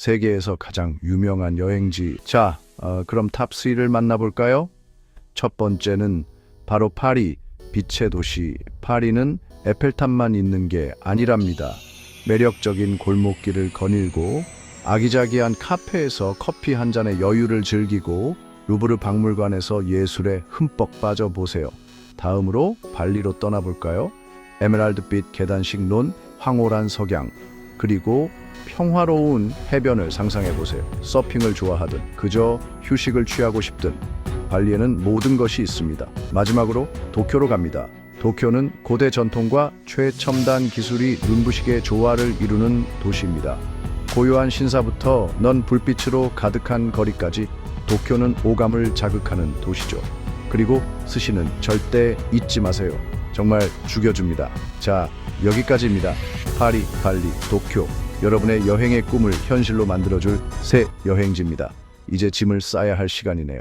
세계에서 가장 유명한 여행지. 자, 어, 그럼 탑 3를 만나볼까요? 첫 번째는 바로 파리, 빛의 도시. 파리는 에펠탑만 있는 게 아니랍니다. 매력적인 골목길을 거닐고 아기자기한 카페에서 커피 한 잔의 여유를 즐기고 루브르 박물관에서 예술에 흠뻑 빠져보세요. 다음으로 발리로 떠나볼까요? 에메랄드빛 계단식 논, 황홀한 석양, 그리고 평화로운 해변을 상상해 보세요. 서핑을 좋아하든 그저 휴식을 취하고 싶든 발리에는 모든 것이 있습니다. 마지막으로 도쿄로 갑니다. 도쿄는 고대 전통과 최첨단 기술이 눈부시게 조화를 이루는 도시입니다. 고요한 신사부터 넌 불빛으로 가득한 거리까지 도쿄는 오감을 자극하는 도시죠. 그리고 스시는 절대 잊지 마세요. 정말 죽여줍니다. 자, 여기까지입니다. 파리, 발리, 도쿄. 여러분의 여행의 꿈을 현실로 만들어줄 새 여행지입니다. 이제 짐을 싸야 할 시간이네요.